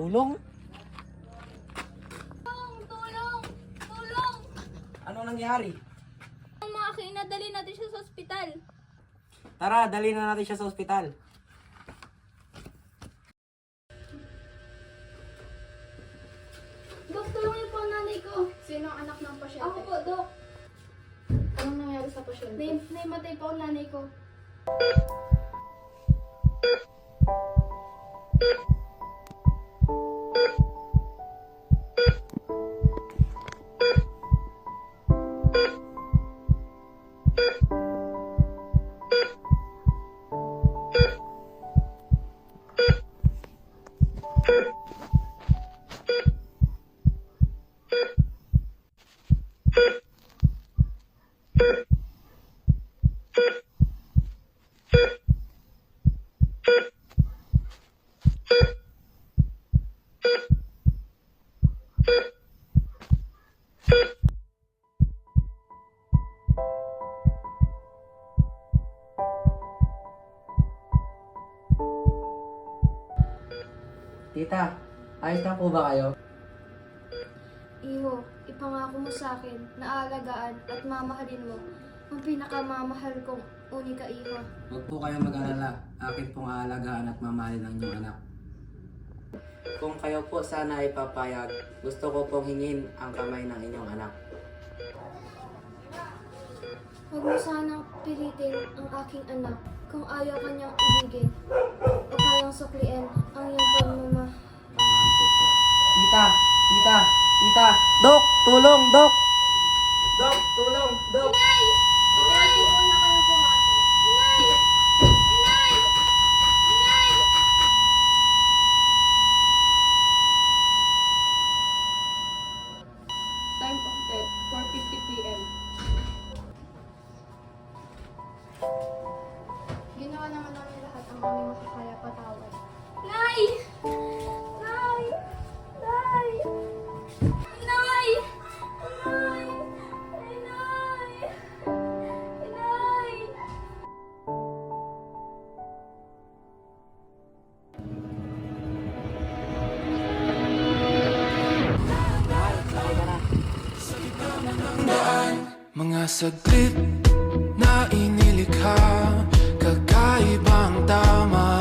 Tulong? Tulong! Tulong! Tulong! Anong nangyari? Ang mga kinadali natin siya sa ospital. Tara, dali na natin siya sa ospital. Dok, tulungan po ang nanay ko. Sino ang anak ng pasyente? Ako po, Dok. Anong nangyari sa pasyente? Nay naimatay po ang nanay ko. Tita, ayos na po ba kayo? Iho, ipangako mo sa akin na aalagaan at mamahalin mo ang pinakamamahal kong unika iho. Huwag po kayong mag-alala. Akin pong aalagaan at mamahalin ang inyong anak. Kung kayo po sana ay papayag, gusto ko pong hingin ang kamay ng inyong anak. Huwag mo sanang pilitin ang aking anak kung ayaw kanyang ibigin o kayang sukliin ang iyong po. Tita! Tita! Tita! Dok! Tulong! Dok! Dok! Tulong! Dok! Inay! Saglit na inilikha Kakaibang tama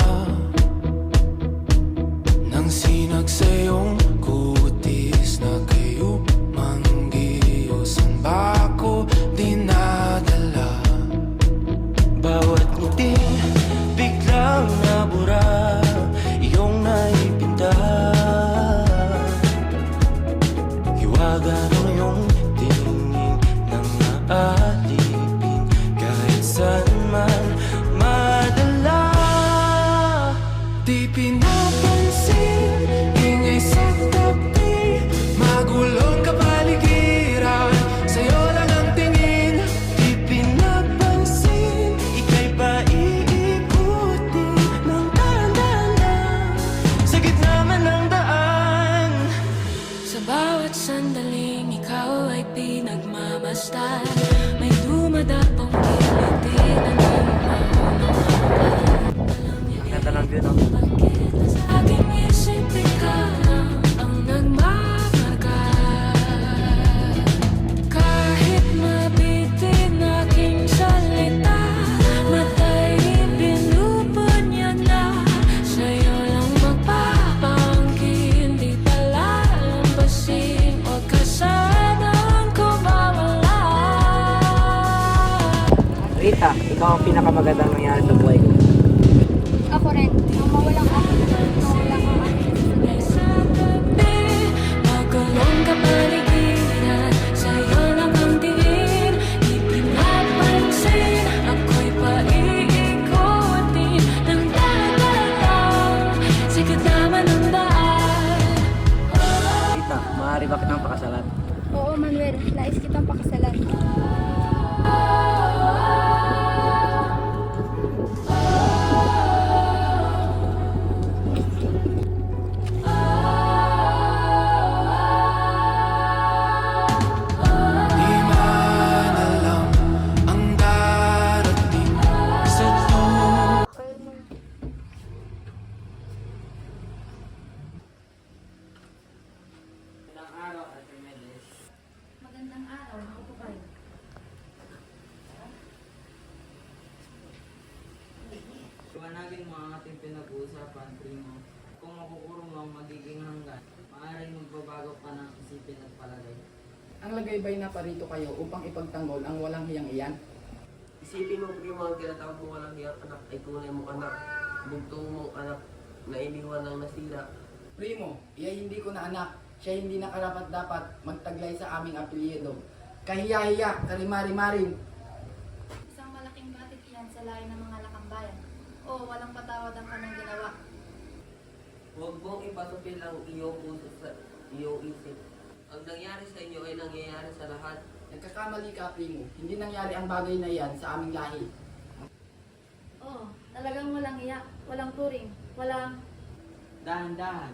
pinagmamasdan May dumadapong kiliti na Ganda ng view, no? Ikaw ang pinakamagandang nangyari sa buhay ko. Ako rin. Ang mawalang ako. Ang lagaybay na parito kayo upang ipagtanggol ang walang hiyang iyan. Isipin mo, primo, ang tinatawag mo walang hiyang anak ay tunay mong anak. Bugtong mong anak na iniwan ng nasira. Primo, iya hindi ko na anak. Siya hindi na karapat dapat magtaglay sa aming apelyido. Kahiya-hiya, karimari-marin. Isang malaking batik iyan sa lahi ng mga lakambayan. O walang patawad ang kanyang ginawa. Huwag mong ipatupil ang iyong puso sa iyong isip. Ang nangyari sa inyo ay nangyayari sa lahat. Nagkakamali ka, Primo. Hindi nangyari ang bagay na iyan sa aming lahi. Oo, talagang walang iyak, walang turing, walang... Dahan-dahan.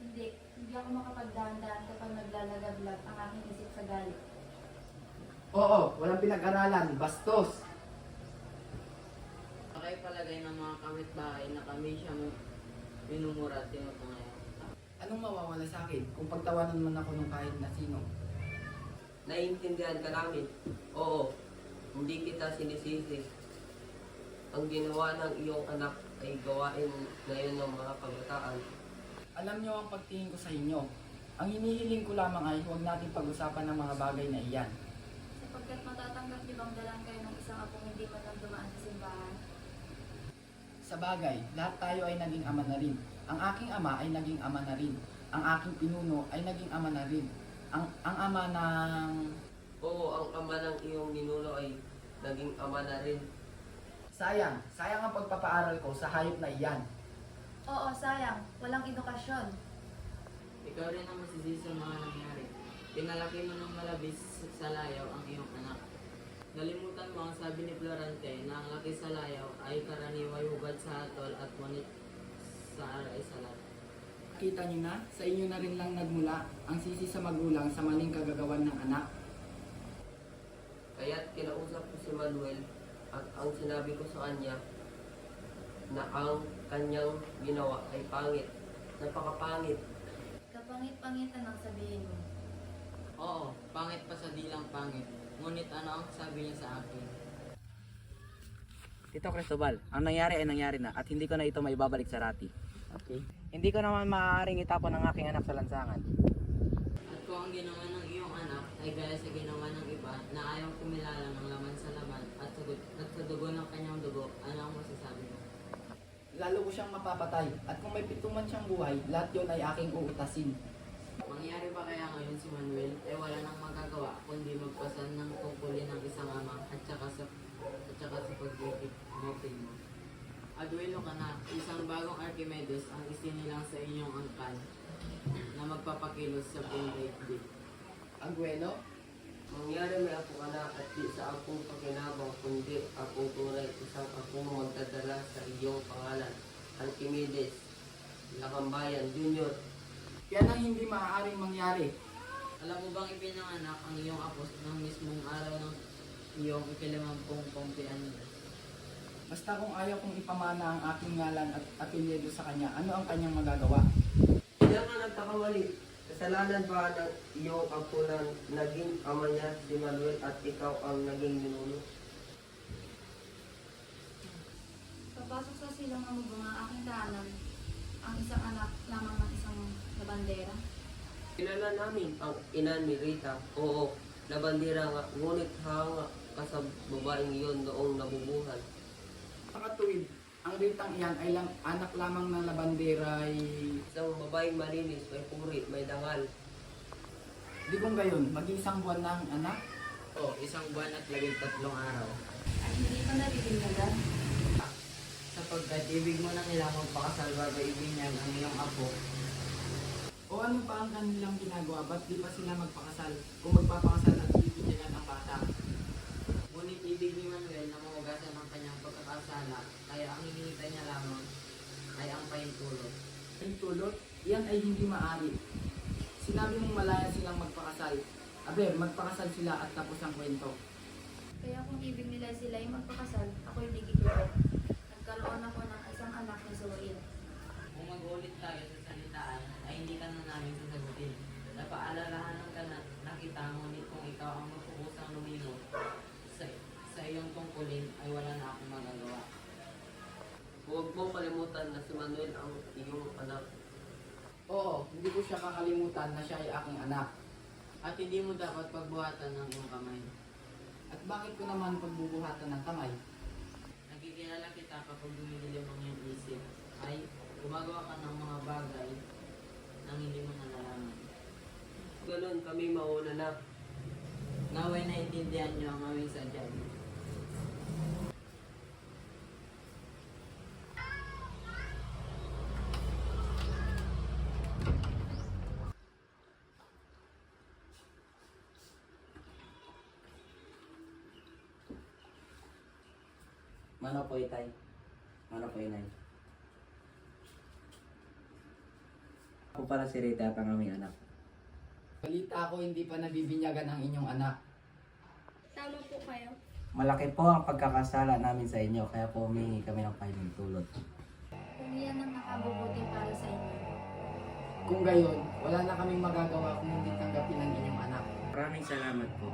Hindi, hindi ako makapagdahan-dahan kapag naglalagaglag ang aking isip sa galit. Oo, walang pinag-aralan. Bastos. Pakay palagay ng mga kapitbahay na kami siya mo minumura at tinutungayan. Anong mawawala sa akin kung pagtawanan man ako ng kahit na sino? Naiintindihan ka namin. Oo, hindi kita sinisisi. Ang ginawa ng iyong anak ay gawain ngayon ng mga kabataan. Alam niyo ang pagtingin ko sa inyo. Ang hinihiling ko lamang ay huwag natin pag-usapan ng mga bagay na iyan. Sapagkat matatanggap niyo bang dalan kayo ng isang apong hindi man lang dumaan sa simbahan? Sa bagay, lahat tayo ay naging ama na rin. Ang aking ama ay naging ama na rin. Ang aking pinuno ay naging ama na rin. Ang, ang ama ng... Oo, ang ama ng iyong ninuno ay naging ama na rin. Sayang, sayang ang pagpapaaral ko sa hayop na iyan. Oo, sayang, walang edukasyon. Ikaw rin ang masisisi sa mga nangyari. Pinalaki mo ng malabis sa layaw ang iyong anak. Nalimutan mo ang sabi ni Florante na ang laki sa layaw ay karaniway hubad sa atol at ngunit sa aray salat. Kita niyo na, sa inyo na rin lang nagmula ang sisi sa magulang sa maling kagagawan ng anak. Kaya't kinausap ko si Manuel at ang sinabi ko sa kanya na ang kanyang ginawa ay pangit. Napakapangit. Kapangit-pangitan ang sabihin mo. Oo, pangit pa sa dilang pangit. Ngunit ano ang sabi niya sa akin? Tito Cristobal, ang nangyari ay nangyari na at hindi ko na ito maibabalik sa rati. Okay. Hindi ko naman maaaring itapon ang aking anak sa lansangan. At kung ang ginawa ng iyong anak ay gaya sa ginawa ng iba na ayaw kumilala ng laman sa laman at sa, at sa dugo ng kanyang dugo, ano ang masasabi mo? Lalo ko siyang mapapatay at kung may pituman siyang buhay, lahat yon ay aking uutasin. Mangyari ba kaya ngayon si Manuel ay wala nang magagawa kundi magpasan ng tungkulin ng isang ama at saka sa at saka sa pag-ibig mo. Aduelo ka na, isang bagong Archimedes ang isinilang sa inyong angkan na magpapakilos sa buong daigdig. Aguelo, Mangyari may apo ka na at di sa apong pakinabang kundi apong tunay isang apong magdadala sa iyong pangalan. Archimedes, Lakambayan Junior, yan ang hindi maaaring mangyari. Alam mo bang ipinanganak ang iyong apos ng mismong araw ng iyong ikalimampung kumpiyanes? Basta kung ayaw kong ipamana ang aking ngalan at apelyido sa kanya, ano ang kanyang magagawa? Ilan ka nagkakamali? Kasalanan ba ng iyong apo na naging ama niya si Manuel at ikaw ang naging ninuno? Papasok sa silang ng mga aking tahanan, ang isang anak lamang ng isang labandera. Kilala namin ang ina ni Rita. Oo, labandira nga. Ngunit hanga ka sa babaeng iyon noong nabubuhay. Pakatuwid, ang ritang iyan ay lang, anak lamang ng labanderay. Isang babaeng malinis, may puri, may dangal. Di kung gayon, mag-iisang buwan na ang anak. O, isang buwan at labing tatlong araw. At hindi pa nabibinyagan. Sapagkat ibig mo nang ilang magpakasal bago ibinyag ang iyong apo, O ano pa ang kanilang ginagawa? Ba't di pa sila magpakasal? Kung magpapakasal at bibigyan ang bata. Ngunit ibig ni Manuel na mahugasan ang kanyang pagkakasala, kaya ang hinihintay niya lamang ay ang pahintulot. Ang tulot, iyan ay hindi maari. Sinabi mong malaya silang magpakasal. Aber, magpakasal sila at tapos ang kwento. Kaya kung ibig nila sila ay magpakasal, ako hindi gigilid. Nagkaroon ako ng isang anak na Zoel. Kung mag-ulit tayo sa salitaan, ay hindi ka na namin sasagutin. Napaalalahanan ka na nakita, ngunit kung ikaw ang sa iyong tungkulin, ay wala na akong magagawa. Huwag mong kalimutan na si Manuel ang iyong anak. Oo, hindi ko siya kakalimutan na siya ay aking anak. At hindi mo dapat pagbuhatan ng iyong kamay. At bakit ko naman pagbubuhatan ng kamay? Nagkikilala kita kapag dumidilim ang iyong isip ay gumagawa ka ng mga bagay nang hindi mo nalalaman. Ganon kami mauna na. Naway naintindihan niyo ang aming sadya. Mano po itay? Mano po inay? Ako pala si Rita at ang aming anak. Balita ko hindi pa nabibinyagan ang inyong anak. Tama po kayo. Malaki po ang pagkakasala namin sa inyo, kaya po humingi kami ng pahiming tulot. Kung iyan ang nakabubuti para sa inyo. Kung gayon, wala na kaming magagawa kung hindi tanggapin ang inyong anak. Maraming salamat po.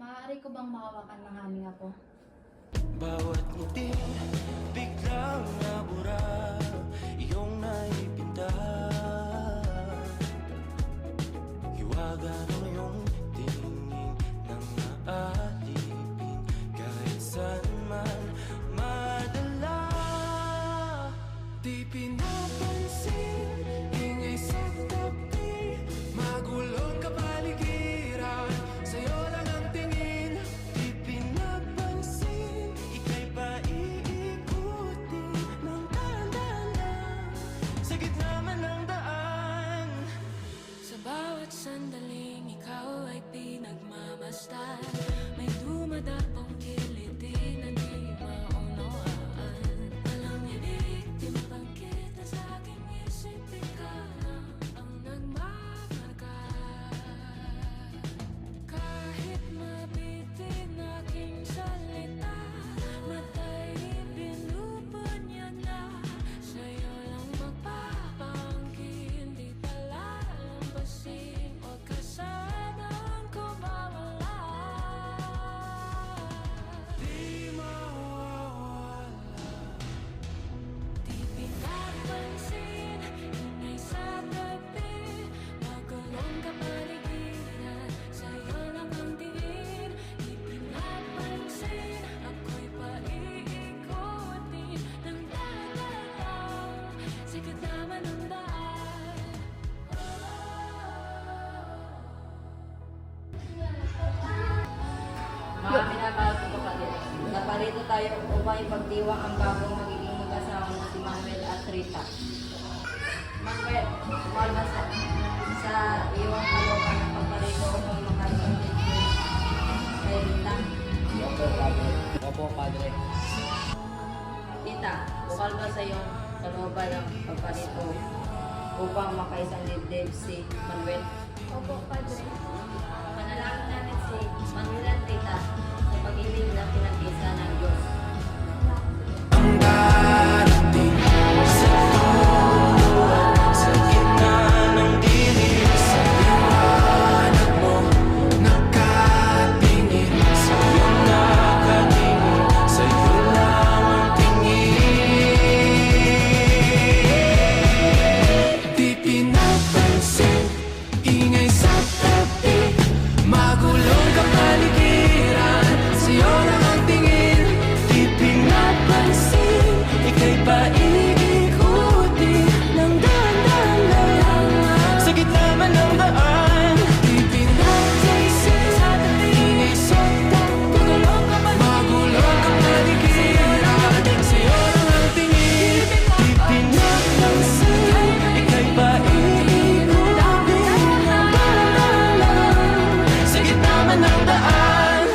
Maaari ko bang makawakan ng aming apo? Bawat ngiti biglang nabura Iyong naipinta. Hiwaga ng iyong tingin Nang naalipin Kahit saan man madala. Di pinapansin ay pagdiwang ang bagong magiging mag-asawa na si Manuel at Rita. Manuel, kumalma sa, sa iyong kalokan ng pagparito o kung makarating kay Rita. Opo, Padre. Opo, Padre. Tita, kumalma sa iyong kalokan ng pagparito upang makaisang dibdib si Manuel. Opo, Padre. Manalangin natin si Manuel at Rita sa pag-ibig na pinag-isa ng Diyos.